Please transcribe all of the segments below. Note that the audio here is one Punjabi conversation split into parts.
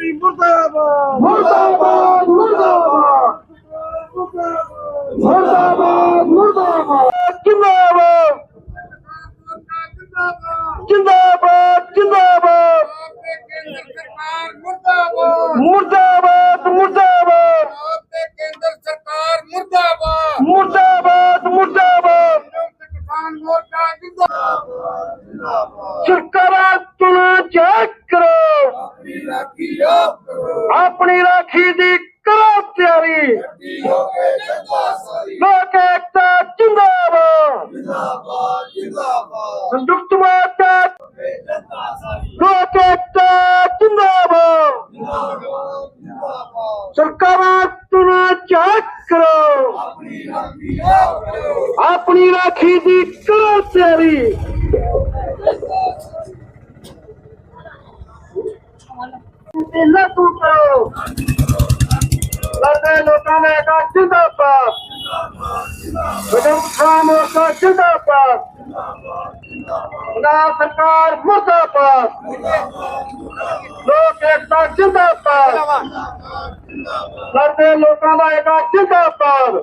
ਪਾਰਟੀ ਮੁਰਦਾਬਾਦ। ਮੁਰਦਾਬਾਦ ਮੁਰਦਾਬਾਦ। ਮੁਰਦਾਬਾਦ ਮੁਰਦਾਬਾਦ। ਜਿੰਦਾਬਾਦ। ਜਿੰਦਾਬਾਦ ਜਿੰਦਾਬਾਦ। ਸਰਕਾਰ ਮੁਰਦਾਬਾਦ। ਮੁਰਦਾਬਾਦ ਕੇਂਦਰ ਸਰਕਾਰ ਮੁਰਦਾਬਾਦ। ਮੁਰਦਾਬਾਦ ਮੁਰਦਾਬਾਦ। ਕਿਸਾਨ ਮੋਰਚਾ ਜਿੰਦਾਬਾਦ ਸਰਕਾਰਾਂ ਚੁਣਾ ਚੈੱਕ ਕਰੋ ਆਪਣੀ ਰਾਖੀ ਦੀ ਜਿੰਦਾਬਾਦ। ਨਾ ਸਰਕਾਰ ਮੁਰਦਾਬਾਦ। ਲੋਕ ਏਕਤਾ ਜਿੰਦਾਬਾਦ। ਲੜਦੇ ਲੋਕਾਂ ਦਾ ਏਕਾ ਜਿੰਦਾਬਾਦ।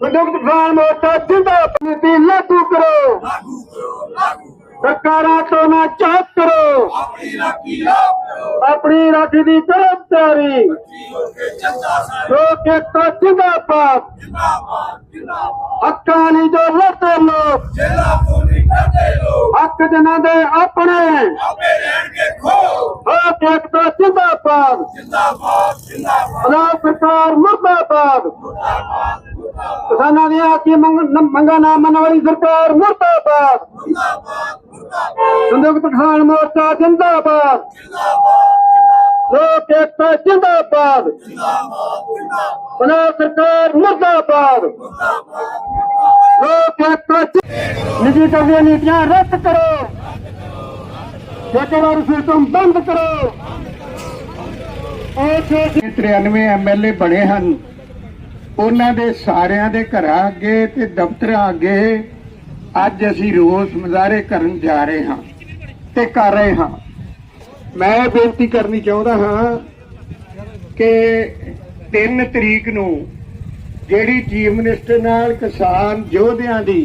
ਸੰਯੁਕਤ ਕਿਸਾਨ ਮੋਰਚਾ ਜਿੰਦਾਬਾਦ। ਨੀਤੀ ਲਾਗੂ ਕਰੋ। ਲਾਗੂ ਕਰੋ ਲਾਗੂ ਸਰਕਾਰਾਂ ਤੋਂ ਨਾ ਚਾਹ ਕਰੋ। ਆਪਣੀ ਰਾਖੀ ਆਪ ਕਰੋ। ਆਪਣੀ ਰਾਖੀ ਦੀ ਕਰੋ ਤਿਆਰੀ ਕੀ ਹੋ ਕੇ ਜਨਤਾ ਸਾਰੀ ਲੋਕ ਏਕਤਾ ਜਿੰਦਾਬਾਦ। ਜਿੰਦਾਬਾਦ ਜਿੰਦਾਬਾਦ। ਹੱਕਾਂ ਲਈ ਜੋ ਲੜਦੇ ਲੋਕ। ਜੇਲਾ ਪੂਰੀ ਕਰਦੇ ਲੋਕ। ਹੱਕ ਜਿਨ੍ਹਾਂ ਦੇ ਆਪਣੇ। ਆਪੇ ਰਹਿਣਗੇ ਖੋ ਲੋਕ ਏਕਤਾ ਜਿੰਦਾਬਾਦ। ਜਿੰਦਾਬਾਦ ਜਿੰਦਾਬਾਦ। ਸਰਕਾਰ ਮੁਰਦਾਬਾਦ। ਮੁਰਦਾਬਾਦ। ਕਿਸਾਨਾਂ ਦੀਆਂ ਕੀ ਮੰਗਾਂ ਨਾ ਮੰਨਣ ਵਾਲੀ ਸਰਕਾਰ ਮੁਰਦਾਬਾਦ। ਸੰਯੁਕਤ ਕਿਸਾਨ ਮੋਰਚਾ ਜਿੰਦਾਬਾਦ। ਲੋਕ ਏਕਤਾ ਜਿੰਦਾਬਾਦ। ਪੰਜਾਬ ਸਰਕਾਰ ਮੁਰਦਾਬਾਦ। ਲੋਕ ਏਕਤਾ ਨਿੱਜੀ ਦੀਆਂ ਨੀਤੀਆਂ ਰੱਦ ਕਰੋ। ਠੇਕੇਦਾਰ ਸਿਸਟਮ ਬੰਦ ਕਰੋ। ਉਹ 93 ਐਮਐਲਏ ਬਣੇ ਹਨ। ਉਹਨਾਂ ਦੇ ਸਾਰਿਆਂ ਦੇ ਘਰਾਂ ਅੱਗੇ ਤੇ ਦਫ਼ਤਰਾਂ ਅੱਗੇ ਅੱਜ ਅਸੀਂ ਰੋਸ ਮੁਜ਼ਾਹਰੇ ਕਰਨ ਜਾ ਰਹੇ ਹਾਂ ਤੇ ਕਰ ਰਹੇ ਹਾਂ। ਮੈਂ ਬੇਨਤੀ ਕਰਨੀ ਚਾਹੁੰਦਾ ਹਾਂ ਕਿ 3 ਤਰੀਕ ਨੂੰ ਜਿਹੜੀ ਚੀਫ ਮਿਨਿਸਟਰ ਨਾਲ ਕਿਸਾਨ ਯੋਧਿਆਂ ਦੀ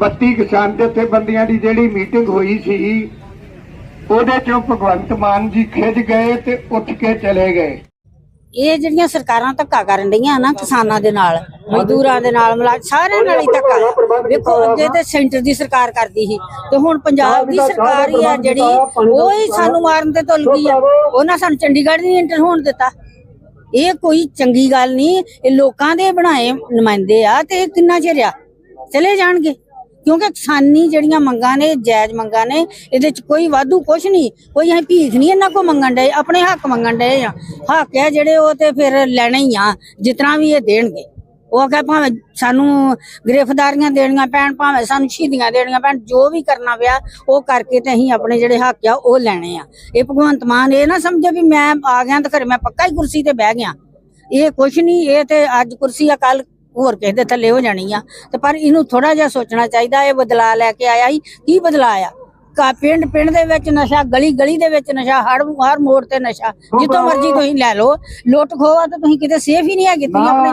32 ਕਿਸਾਨ ਜਥੇਬੰਦੀਆਂ ਦੀ ਜਿਹੜੀ ਮੀਟਿੰਗ ਹੋਈ ਸੀ, ਉਹਦੇ ਚੋਂ ਭਗਵੰਤ ਮਾਨ ਜੀ ਖਿੱਚ ਗਏ ਤੇ ਉੱਠ ਕੇ ਚਲੇ ਗਏ। ਇਹ ਜਿਹੜੀਆਂ ਸਰਕਾਰਾਂ ਧੱਕਾ ਕਰਨ ਡਈਆਂ ਨਾ ਕਿਸਾਨਾਂ ਦੇ ਨਾਲ ਮਜ਼ਦੂਰਾਂ ਦੇ ਨਾਲ ਮਲਾ ਸਾਰਿਆਂ ਨਾਲ ਹੀ ਧੱਕਾ। ਵੇਖੋ ਅੱਗੇ ਤੇ ਸੈਂਟਰ ਦੀ ਸਰਕਾਰ ਕਰਦੀ ਸੀ ਤੇ ਹੁਣ ਪੰਜਾਬ ਦੀ ਸਰਕਾਰ ਹੀ ਆ ਜਿਹੜੀ ਉਹ ਹੀ ਸਾਨੂੰ ਮਾਰਨ ਤੇ ਤੁੱਲ ਗਈ ਆ। ਉਹਨਾਂ ਸਾਨੂੰ ਚੰਡੀਗੜ੍ਹ ਨਹੀਂ ਇੰਟਰ ਹੋਣ ਦਿੱਤਾ। ਇਹ ਕੋਈ ਚੰਗੀ ਗੱਲ ਨਹੀਂ ਇਹ ਲੋਕਾਂ ਦੇ ਬਣਾਏ ਨੁਮਾਇੰਦੇ ਆ ਤੇ ਇਹ ਕਿੰਨਾ ਚਿਰ ਆ? ਚਲੇ ਜਾਣਗੇ। ਕਿਉਂਕਿ ਕਿਸਾਨੀ ਜਿਹੜੀਆਂ ਮੰਗਾਂ ਨੇ, ਜਾਇਜ਼ ਮੰਗਾਂ ਨੇ, ਇਹਦੇ ਚ ਕੋਈ ਵਾਧੂ ਕੁਛ ਨਹੀਂ। ਕੋਈ ਅਸੀਂ ਭੀਖ ਨਹੀਂ ਇਹਨਾਂ ਕੋ ਮੰਗਣ ਡਏ, ਆਪਣੇ ਹੱਕ ਮੰਗਣ ਡਏ ਆ। ਹੱਕ ਹੈ ਜਿਹੜੇ ਉਹ ਤੇ ਫਿਰ ਲੈਣੇ ਹੀ ਆ ਜਿਤਨਾ ਵੀ ਇਹ ਦੇਣਗੇ। ਉਹ ਕਹੇ ਭਾਵੇਂ ਸਾਨੂੰ ਗ੍ਰਿਫਤਾਰੀਆਂ ਦੇਣੀਆਂ ਪੈਣ, ਭਾਵੇਂ ਸਾਨੂੰ ਸ਼ਹੀਦੀਆਂ ਦੇਣੀਆਂ ਪੈਣ, ਜੋ ਵੀ ਕਰਨਾ ਪਿਆ, ਉਹ ਕਰਕੇ ਤੇ ਅਸੀਂ ਆਪਣੇ ਜਿਹੜੇ ਹੱਕ ਆ, ਉਹ ਲੈਣੇ ਆ। ਇਹ ਭਗਵੰਤ ਮਾਨ, ਇਹ ਨਾ ਸਮਝੇ ਵੀ ਮੈਂ ਆ ਗਿਆ ਤਾਂ ਘਰੇ ਮੈਂ ਪੱਕਾ ਹੀ ਕੁਰਸੀ ਤੇ ਬਹਿ ਗਿਆ। ਇਹ ਕੁਛ ਨਹੀਂ, ਇਹ ਤੇ ਅੱਜ ਕੁਰਸੀ ਆ ਕੱਲ ਹੋਰ ਕਿਸੇ ਦੇ ਥੱਲੇ ਹੋ ਜਾਣੀ ਆ। ਤੇ ਪਰ ਇਹਨੂੰ ਥੋੜਾ ਜਿਹਾ ਸੋਚਣਾ ਚਾਹੀਦਾ ਇਹ ਬਦਲਾ ਲੈ ਕੇ ਆਇਆ ਹੀ ਕੀ ਬਦਲਾ ਆ ਕਾ ਪਿੰਡ ਪਿੰਡ ਦੇ ਵਿੱਚ ਨਸ਼ਾ ਗਲੀ ਗਲੀ ਦੇ ਵਿੱਚ ਨਸ਼ਾ ਹਰ ਹਰ ਮੋੜ ਤੇ ਨਸ਼ਾ। ਜਿੱਥੋਂ ਮਰਜ਼ੀ ਤੁਸੀਂ ਲੈ ਲਓ। ਲੁੱਟ ਖੋਆ ਤਾਂ ਤੁਸੀਂ ਕਿਤੇ ਸੇਫ ਹੀ ਨਹੀਂ ਹੈਗੇ। ਤੁਸੀਂ ਆਪਣੇ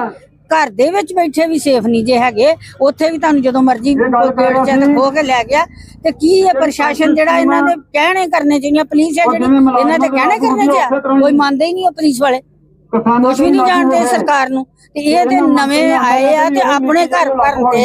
ਘਰ ਦੇ ਵਿੱਚ ਬੈਠੇ ਵੀ ਸੇਫ ਨਹੀਂ ਜੇ ਹੈਗੇ। ਉੱਥੇ ਵੀ ਤੁਹਾਨੂੰ ਜਦੋਂ ਮਰਜ਼ੀ ਕੋਈ ਚੰਦ ਖੋ ਕੇ ਲੈ ਗਿਆ। ਤੇ ਕੀ ਇਹ ਪ੍ਰਸ਼ਾਸਨ ਜਿਹੜਾ ਇਹਨਾਂ ਦੇ ਕਹਿਣੇ ਕਰਨੇ ਚਾਹੀਦੇ ਪੁਲਿਸ ਹੈ ਜਿਹੜੀ ਇਹਨਾਂ ਦੇ ਕਹਿਣੇ ਕਰਨੇ ਚਾਹੀਦੇ ਕੋਈ ਮੰਨਦੇ ਹੀ ਨਹੀਂ ਉਹ ਪੁਲਿਸ ਵਾਲੇ। ਕੁਝ ਵੀ ਨਹੀਂ ਜਾਣਦੇ ਸਰਕਾਰ ਨੂੰ। ਤੇ ਇਹ ਤੇ ਨਵੇਂ ਆਏ ਆ ਤੇ ਆਪਣੇ ਘਰ ਭਰਨ ਤੇ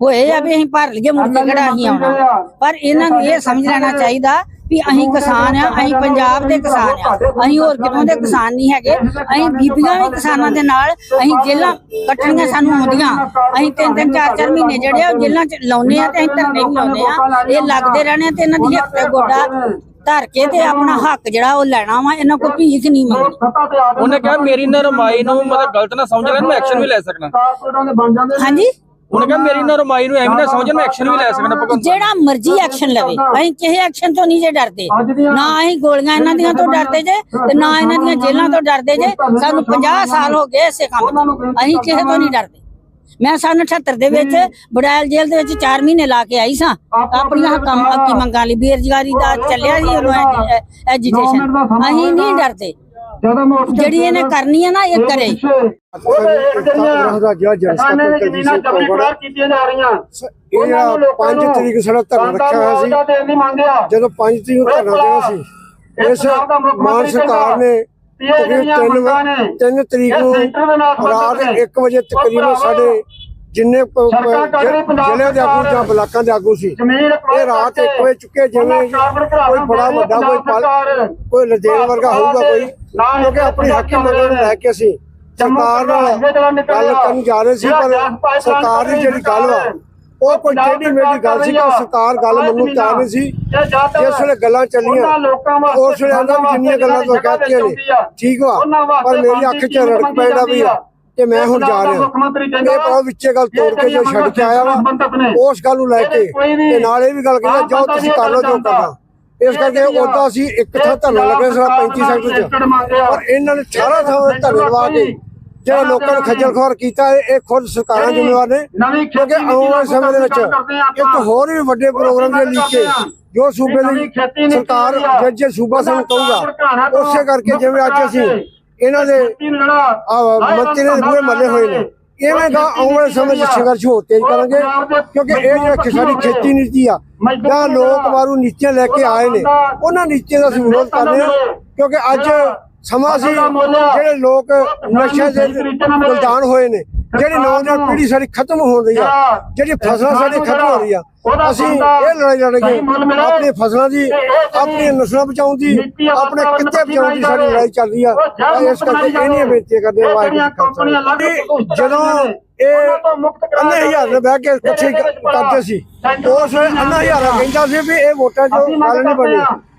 ਹੋਏ ਆ ਵੀ ਅਸੀਂ ਭਰ ਲਈਏ ਮੁੜ ਕੇ ਕਿਹੜਾ ਅਸੀਂ ਆਉਣਾ। ਪਰ ਇਹਨਾਂ ਨੂੰ ਇਹ ਸਮਝ ਲੈਣਾ ਚਾਹੀਦਾ ਵੀ ਅਸੀਂ ਕਿਸਾਨ ਆ ਅਸੀਂ ਪੰਜਾਬ ਦੇ ਕਿਸਾਨ ਆ। ਅਸੀਂ ਹੋਰ ਕਿਤੋਂ ਦੇ ਕਿਸਾਨ ਨਹੀਂ ਹੈਗੇ। ਅਸੀਂ ਬੀਬੀਆਂ ਵੀ ਕਿਸਾਨਾਂ ਦੇ ਨਾਲ ਅਸੀਂ ਜੇਲਾਂ ਕੱਟਣੀਆਂ ਸਾਨੂੰ ਆਉਂਦੀਆਂ। ਅਸੀਂ ਤਿੰਨ ਤਿੰਨ ਚਾਰ ਚਾਰ ਮਹੀਨੇ ਜਿਹੜੇ ਆ ਉਹ ਜੇਲਾਂ ਚ ਲਾਉਨੇ ਆ ਤੇ ਅਸੀਂ ਧਰਨੇ ਵੀ ਲਾਉਨੇ ਆ। ਇਹ ਲੱਗਦੇ ਰਹਿਣੇ ਆ ਤੇ ਇਹਨਾਂ ਦੀ ਹਿੱਕ ਤੇ ਗੋਡਾ ਧਰ ਕੇ ਤੇ ਆਪਣਾ ਹੱਕ ਜਿਹੜਾ ਉਹ ਲੈਣਾ ਵਾ ਇਹਨਾਂ ਕੋਲ ਭੀਖ ਨਹੀਂ ਮੰਗਣੀ ਉਹਨੇ ਕਿਹਾ ਮੇਰੀ ਨਰਮਾਈ ਨੂੰ ਮਤਲਬ ਗਲਤ ਨਾ ਸਮਝਣਾ ਮੈਂ ਐਕਸ਼ਨ ਵੀ ਲੈ ਸਕਣਾ ਹਾਂਜੀ? ਉਹਨੇ ਕਿਹਾ ਮੇਰੀ ਨਰਮਾਈ ਨੂੰ ਐਵੇਂ ਨਾ ਸਮਝਣ ਮੈਂ ਐਕਸ਼ਨ ਵੀ ਲੈ ਸਕਣਾ ਭਗਵੰਤ ਜਿਹੜਾ ਮਰਜ਼ੀ ਐਕਸ਼ਨ ਲਵੇ। ਅਸੀਂ ਕਿਸੇ ਐਕਸ਼ਨ ਤੋਂ ਨਹੀਂ ਜੇ ਡਰਦੇ। ਨਾ ਅਸੀਂ ਗੋਲੀਆਂ ਇਹਨਾਂ ਦੀਆਂ ਤੋਂ ਡਰਦੇ ਜੇ ਤੇ ਨਾ ਇਹਨਾਂ ਦੀਆਂ ਜੇਲ੍ਹਾਂ ਤੋਂ ਡਰਦੇ ਜੇ। ਸਾਨੂੰ 50 ਸਾਲ ਹੋ ਗਏ ਇਸੇ ਕੰਮ ਤੋਂ ਅਸੀਂ ਕਿਸੇ ਤੋਂ ਨਹੀਂ ਡਰਦੇ। ਮੈਂ ਸਨ 78 ਦੇ ਵਿੱਚ ਬੜੈਲ ਜੇਲ੍ਹ ਦੇ ਵਿੱਚ 4 ਮਹੀਨੇ ਲਾ ਕੇ ਆਈ ਸਾਂ। ਆਪਣੀਆਂ ਹੱਕਾਂ ਹੱਕੀ ਮੰਗਾਂ ਲਈ ਬੇਰੁਜ਼ਗਾਰੀ ਦਾ ਚੱਲਿਆ ਸੀ ਉਦੋਂ ਐਜੀਟੇਸ਼ਨ। ਅਸੀਂ ਨਹੀਂ ਡਰਦੇ। ਜਿਹੜੀ ਇਹਨੇ ਕਰਨੀ ਹੈ ਨਾ ਇਹ ਕਰੇ। ਇਹ ਜਿਹੜਾ 5 ਤਰੀਕ ਸਾਡਾ ਧਰਨਾ ਰੱਖਿਆ ਹੋਇਆ ਸੀ। ਜਦੋਂ 5 ਤਰੀਕ ਨੂੰ ਧਰਨਾ ਦੇਣਾ ਸੀ ਇਸ ਮਾਨ ਸਰਕਾਰ ਨੇ ਤਿੰਨ ਤਰੀਕ ਨੂੰ ਰਾਤ 1 ਵਜੇ ਤਕਰੀਬਨ ਸਾਡੇ ਜਿੰਨੇ ਪ- ਪ- ਜ਼ਿਲ੍ਹੇ ਦੇ ਆਗੂ ਜਾਂ ਬਲਾਕਾਂ ਦੇ ਆਗੂ ਸੀ। ਇਹ ਰਾਤ 1 ਵਜੇ ਚੁੱਕੇ ਜਿਵੇਂ ਕੋਈ ਬੜਾ ਵੱਡਾ ਕੋਈ ਕੋਈ ਲਦੇਨ ਵਰਗਾ ਹੋਊਗਾ ਕੋਈ। ਕਿਉਂਕਿ ਆਪਣੀ ਹੱਕੀ ਮੰਗਾਂ ਨੂੰ ਲੈ ਕੇ ਅਸੀਂ ਸਰਕਾਰ ਨਾਲ ਗੱਲ ਕਰਨ ਜਾ ਰਹੇ ਸੀ ਪਰ ਸਰਕਾਰ ਦੀ ਜਿਹੜੀ ਗੱਲ ਵਾ ਉਹ ਕੋਈ ਟੇਢੀ ਮੇਢੀ ਗੱਲ ਸੀ ਕਿ ਸਰਕਾਰ ਗੱਲ ਮੰਨਣ ਨੂੰ ਤਿਆਰ ਨਹੀਂ ਸੀ। ਜਿਸ ਵੇਲੇ ਗੱਲਾਂ ਚੱਲੀਆਂ ਉਸ ਵੇਲੇ ਆਂਦਾ ਵੀ ਜਿੰਨੀਆਂ ਗੱਲਾਂ ਤੋਂ ਕਹਤੀਆਂ ਨੇ ਠੀਕ ਵਾ ਪਰ ਮੇਰੀ ਅੱਖ 'ਚ ਰੜਕ ਪੈਣਾ ਵੀ ਆ। ਕਿ ਮੈਂ ਹੁਣ ਜਾ ਰਿਹਾ। ਇਹ ਪਰ ਵਿੱਚੇ ਗੱਲ ਤੋੜ ਕੇ ਜੋ ਛੱਡ ਕੇ ਆਇਆ ਵਾ ਉਸ ਗੱਲ ਨੂੰ ਲੈ ਕੇ ਤੇ ਨਾਲ ਇਹ ਵੀ ਗੱਲ ਕਹਿੰਦਾ ਜਾਓ ਤੁਸੀਂ ਕਰ ਲਓ ਜੋ ਕਰਨਾ। ਇਸ ਕਰਕੇ ਉਦਾਂ ਅਸੀਂ ਇੱਕ ਥਾਂ ਧਰਨਾ ਲੱਗੇ ਸੀ 35 ਸੈਕਟਰ 'ਚ ਪਰ ਇਹਨਾਂ ਨੇ 18 ਥਾਂ ਧਰਨੇ ਲਵਾ ਕੇ ਜਿਹੜਾ ਲੋਕਾਂ ਨੂੰ ਖੱਜਲ ਖੁਆਰ ਕੀਤਾ ਇਹ ਖੁਦ ਸਰਕਾਰਾਂ ਜ਼ਿੰਮੇਵਾਰ ਨੇ। ਕਿਉਂਕਿ ਆਉਣ ਵਾਲੇ ਸਮੇਂ ਦੇ ਵਿੱਚ ਇੱਕ ਹੋਰ ਵੀ ਵੱਡੇ ਪ੍ਰੋਗਰਾਮ ਦੇ ਲੀਕੇ ਜੋ ਸੂਬੇ ਦੀ ਸਰਕਾਰ ਜੇ ਸੂਬਾ ਸਾਨੂੰ ਕਹੂਗਾ ਉਸੇ ਕਰਕੇ ਜਿਵੇਂ ਅੱਜ ਅਸੀਂ ਇਹਨਾਂ ਦੇ ਆਹ ਮੰਤਰੀ ਦੇ ਬੂਹੇ ਮੱਲੇ ਹੋਏ ਨੇ। ਇਵੇਂ ਦਾ ਆਉਣ ਵਾਲੇ ਸਮੇਂ 'ਚ ਸੰਘਰਸ਼ ਹੋਰ ਤੇਜ਼ ਕਰਾਂਗੇ ਕਿਉਂਕਿ ਇਹ ਜਿਹੜਾ ਸਾਡੀ ਖੇਤੀ ਨੀਤੀ ਆ ਜਾਂ ਲੋਕ ਮਾਰੂ ਨੀਤੀਆਂ ਲੈ ਕੇ ਆਏ ਨੇ ਉਹਨਾਂ ਨੀਤੀਆਂ ਦਾ ਅਸੀਂ ਵਿਰੋਧ ਕਰਦੇ ਹਾਂ ਕਿਉਂਕਿ ਅੱਜ ਸਮਾਂ ਸੀ ਜਿਹੜੇ ਲੋਕ ਨਸ਼ੇ ਦੇ ਗੁਲਦਾਨ ਹੋਏ ਨੇ। ਜਿਹੜੀ ਨੌਜਵਾਨ ਪੀੜ੍ਹੀ ਸਾਡੀ ਖਤਮ ਹੋ ਰਹੀ ਆ ਜਿਹੜੀ ਫਸਲਾਂ ਸਾਡੀ ਖਤਮ ਹੋ ਰਹੀ ਆ ਅਸੀਂ ਇਹ ਲੜਾਈ ਲੜਾਂਗੇ ਆਪਣੀ ਫਸਲਾਂ ਦੀ ਆਪਣੀਆਂ ਨਸਲਾਂ ਬਚਾਉਣ ਦੀ ਆਪਣੇ ਕਿੱਤੇ ਬਚਾਉਣ ਦੀ ਸਾਡੀ ਲੜਾਈ ਚੱਲ ਰਹੀ ਆ। ਇਸ ਕਰਕੇ ਇਹਨੀਆਂ ਬੇਨਤੀਆਂ ਕਰਦੇ ਵਾਹਿਗੁਰੂ। ਤੇ ਜਦੋਂ ਇਹ ਅੰਨੇ ਹਜ਼ਾਰ ਨੇ। ਬਹਿ ਕੇ ਇਕੱਠੇ ਕਰਦੇ ਸੀ। ਉਸ ਵੇਲੇ ਅੰਨਾ ਹਜ਼ਾਰਾ ਕਹਿੰਦਾ ਸੀ ਵੀ ਇਹ ਵੋਟਾਂ ਚੋਂ ਗੱਲ ਨਹੀਂ ਬਣੀ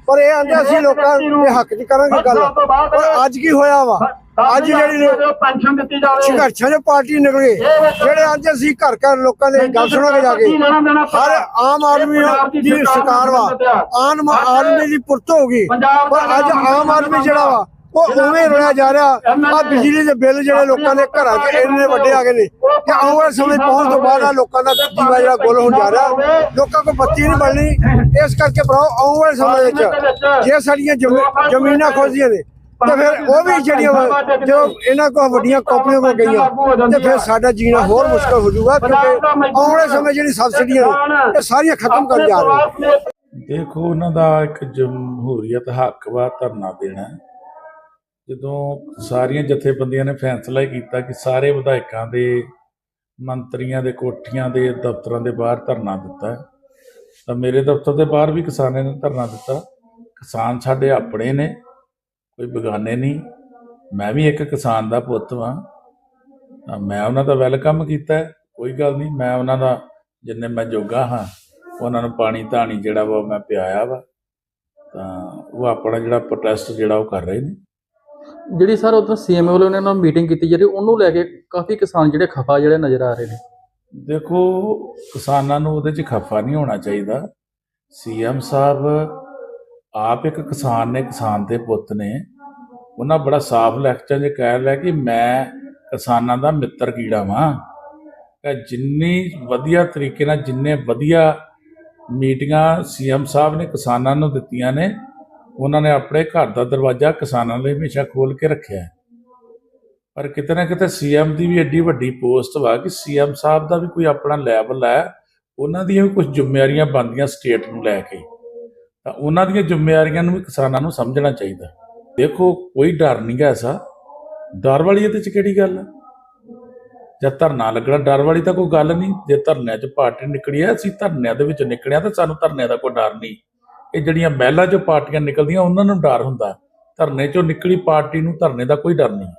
ਪਰ ਇਹ ਆਂਦੇ ਅਸੀਂ ਲੋਕਾਂ ਦੇ ਹੱਕ 'ਚ ਕਰਾਂਗੇ ਗੱਲ। ਪਰ ਅੱਜ ਕੀ ਹੋਇਆ ਵਾ? ਅੱਜ ਜਿਹੜੀ ਪੈਨਸ਼ਨ ਦਿੱਤੀ ਜਾਵੇ। ਸੰਘਰਸ਼ਾਂ ਦੇ ਪਾਰਟੀ ਨਿਕਲੇ। ਜਿਹੜੇ ਅੱਜ ਅਸੀਂ ਘਰ ਘਰ ਲੋਕਾਂ ਦੇ ਗੱਲ ਸੁਣਾਂਗੇ ਜਾ ਕੇ। ਹਰ ਆਮ ਆਦਮੀ ਦੀ ਸਰਕਾਰ ਵਾ। ਆਮ ਆਦਮੀ ਦੀ ਪੁਰਤ ਹੋ ਗਈ ਪਰ ਅੱਜ ਆਮ ਆਦਮੀ ਜਿਹੜਾ ਵਾ ਉਹ ਉਵੇਂ ਰੋਇਆ ਜਾ ਰਿਹਾ। ਆ ਬਿਜਲੀ ਦੇ ਬਿੱਲ ਜਿਹੜੇ ਲੋਕਾਂ ਦੇ ਘਰਾਂ 'ਚ ਇੰਨੇ ਵੱਡੇ ਆ ਗਏ ਨੇ। ਕਿ ਆਉਣ ਵਾਲੇ ਸਮੇਂ ਪਹੁੰਚ ਤੋਂ ਬਾਅਦ ਆ ਲੋਕਾਂ ਦਾ ਜੀਵਾ ਜਿਹੜਾ ਗੁੱਲ ਹੋਣ ਜਾ ਰਿਹਾ। ਲੋਕਾਂ ਕੋਲ ਬੱਤੀ ਨਹੀਂ ਬਣਨੀ। ਇਸ ਕਰਕੇ ਭਰਾਓ ਆਉਣ ਵਾਲੇ ਸਮੇਂ ਵਿੱਚ ਜੇ ਸਾਡੀਆਂ ਜ਼ਮੀ- ਜ਼ਮੀਨਾਂ ਖੋਜੀਆਂ ਨੇ ਤੇ ਫਿਰ ਉਹ ਵੀ ਜਿਹੜੀਆਂ ਵਾ, ਜੋ ਇਹਨਾਂ ਕੋਲ ਵੱਡੀਆਂ ਕੰਪਨੀਆਂ ਕੋਲ ਗਈਆਂ ਤੇ ਫਿਰ ਸਾਡਾ ਜੀਣਾ ਹੋਰ ਮੁਸ਼ਕਲ ਹੋ ਜਾਊਗਾ ਕਿਉਂਕਿ ਆਉਣ ਵਾਲੇ ਸਮੇਂ ਜਿਹੜੀ ਸਬਸਿਡੀਆਂ ਇਹ ਸਾਰੀਆਂ ਖਤਮ ਕਰ ਜਾ ਰਹੇ ਦੇਖੋ ਉਹਨਾਂ ਦਾ ਇੱਕ ਜਮਹੂਰੀਅਤ ਹੱਕ ਵਾ ਧਰਨਾ ਦੇਣਾ ਜਦੋਂ ਸਾਰੀਆਂ ਜਥੇਬੰਦੀਆਂ ਨੇ ਫੈਸਲਾ ਹੀ ਕੀਤਾ ਕਿ ਸਾਰੇ ਵਿਧਾਇਕਾਂ ਦੇ ਮੰਤਰੀਆਂ ਦੇ ਕੋਠੀਆਂ ਦੇ ਦਫ਼ਤਰਾਂ ਦੇ ਬਾਹਰ ਧਰਨਾ ਦਿੱਤਾ ਹੈ, ਤਾਂ ਮੇਰੇ ਦਫ਼ਤਰ ਦੇ ਬਾਹਰ ਵੀ ਕਿਸਾਨਾਂ ਨੇ ਧਰਨਾ ਦਿੱਤਾ। ਕਿਸਾਨ ਸਾਡੇ ਆਪਣੇ ਨੇ ਕੋਈ ਬਗਾਨੇ ਨਹੀਂ। ਮੈਂ ਵੀ ਇੱਕ ਕਿਸਾਨ ਦਾ ਪੁੱਤ ਵਾਂ। ਤਾਂ ਮੈਂ ਉਹਨਾਂ ਦਾ ਵੈਲਕਮ ਕੀਤਾ ਕੋਈ ਗੱਲ ਨਹੀਂ। ਮੈਂ ਉਹਨਾਂ ਦਾ ਜਿੰਨੇ ਮੈਂ ਜੋਗਾ ਹਾਂ ਉਹਨਾਂ ਨੂੰ ਪਾਣੀ ਧਾਣੀ ਜਿਹੜਾ ਵਾ ਮੈਂ ਪਿਆਇਆ ਵਾ। ਤਾਂ ਉਹ ਆਪਣਾ ਜਿਹੜਾ ਪ੍ਰੋਟੈਸਟ ਜਿਹੜਾ ਉਹ ਕਰ ਰਹੇ ਨੇ। ਜਿਹੜੀ ਸਰ ਉਦੋਂ ਸੀਐਮ ਵੱਲੋਂ ਉਹਨਾਂ ਨਾਲ ਮੀਟਿੰਗ ਕੀਤੀ ਜਿਹੜੀ ਉਹਨੂੰ ਲੈ ਕੇ ਕਾਫੀ ਕਿਸਾਨ ਜਿਹੜੇ ਖਫਾ ਜਿਹੜੇ ਨਜ਼ਰ ਆ ਰਹੇ ਨੇ। ਦੇਖੋ ਕਿਸਾਨਾਂ ਨੂੰ ਉਹਦੇ 'ਚ ਖਫਾ ਨਹੀਂ ਹੋਣਾ ਚਾਹੀਦਾ। ਸੀਐਮ ਸਾਹਿਬ ਆਪ ਇੱਕ ਕਿਸਾਨ ਨੇ, ਕਿਸਾਨ ਦੇ ਪੁੱਤ ਨੇ, ਉਹਨਾਂ ਬੜਾ ਸਾਫ਼ ਲੈਕਚਰ 'ਚ ਕਹਿ ਲਿਆ ਕਿ ਮੈਂ ਕਿਸਾਨਾਂ ਦਾ ਮਿੱਤਰ ਕੀੜਾ ਵਾਂ। ਕਿ ਜਿੰਨੀ ਵਧੀਆ ਤਰੀਕੇ ਨਾਲ, ਜਿੰਨੇ ਵਧੀਆ ਮੀਟਿੰਗਾਂ ਸੀਐਮ ਸਾਹਿਬ ਨੇ ਕਿਸਾਨਾਂ ਨੂੰ ਦਿੱਤੀਆਂ ਨੇ, ਉਹਨਾਂ ਨੇ ਆਪਣੇ ਘਰ ਦਾ ਦਰਵਾਜ਼ਾ ਕਿਸਾਨਾਂ ਲਈ ਹਮੇਸ਼ਾ ਖੋਲ ਕੇ ਰੱਖਿਆ ਹੈ। ਪਰ ਕਿਤੇ ਨਾ ਕਿਤੇ ਸੀਐਮ ਦੀ ਵੀ ਐਡੀ ਵੱਡੀ ਪੋਸਟ ਵਾ ਕਿ ਸੀਐਮ ਸਾਹਿਬ ਦਾ ਵੀ ਕੋਈ ਆਪਣਾ ਲੈਵਲ ਹੈ, ਉਹਨਾਂ ਦੀਆਂ ਵੀ ਕੁਝ ਜ਼ਿੰਮੇਵਾਰੀਆਂ ਬਣਦੀਆਂ ਸਟੇਟ ਨੂੰ ਲੈ ਕੇ। ਤਾਂ ਉਹਨਾਂ ਦੀਆਂ ਜ਼ਿੰਮੇਵਾਰੀਆਂ ਨੂੰ ਵੀ ਕਿਸਾਨਾਂ ਨੂੰ ਸਮਝਣਾ ਚਾਹੀਦਾ ਦੇਖੋ, ਕੋਈ ਡਰ ਨਹੀਂ ਗਾ ਐਸਾ। ਡਰ ਵਾਲੀ ਇਹਦੇ ਚ ਕਿਹੜੀ ਗੱਲ ਹੈ ਜਦ ਧਰਨਾ ਲੱਗਣਾ, ਡਰ ਵਾਲੀ ਤਾਂ ਕੋਈ ਗੱਲ ਨਹੀਂ ਜੇ ਧਰਨਿਆਂ 'ਚ ਪਾਰਟੀ ਨਿਕਲੀ ਹੈ ਅਸੀਂ ਧਰਨਿਆਂ ਦੇ ਵਿੱਚ ਨਿਕਲਿਆ ਤਾਂ ਸਾਨੂੰ ਧਰਨਿਆਂ ਦਾ ਕੋਈ ਡਰ ਨਹੀਂ ਇਹ ਜਿਹੜੀਆਂ ਮਹਿਲਾ 'ਚੋਂ ਪਾਰਟੀਆਂ ਨਿਕਲਦੀਆਂ, ਉਹਨਾਂ ਨੂੰ ਡਰ ਹੁੰਦਾ। ਧਰਨੇ 'ਚੋਂ ਨਿਕਲੀ ਪਾਰਟੀ ਨੂੰ ਧਰਨੇ ਦਾ ਕੋਈ ਡਰ ਨਹੀਂ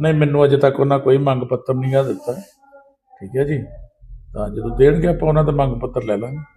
ਨਹੀਂ, ਮੈਨੂੰ ਅਜੇ ਤੱਕ ਉਹਨਾਂ ਕੋਈ ਮੰਗ ਪੱਤਰ ਨਹੀਂ ਆ ਦਿੱਤਾ। ਠੀਕ ਹੈ ਜੀ? ਤਾਂ ਜਦੋਂ ਦੇਣਗੇ ਆਪਾਂ ਉਹਨਾਂ ਦਾ ਮੰਗ ਪੱਤਰ ਲੈ ਲਾਂਗੇ।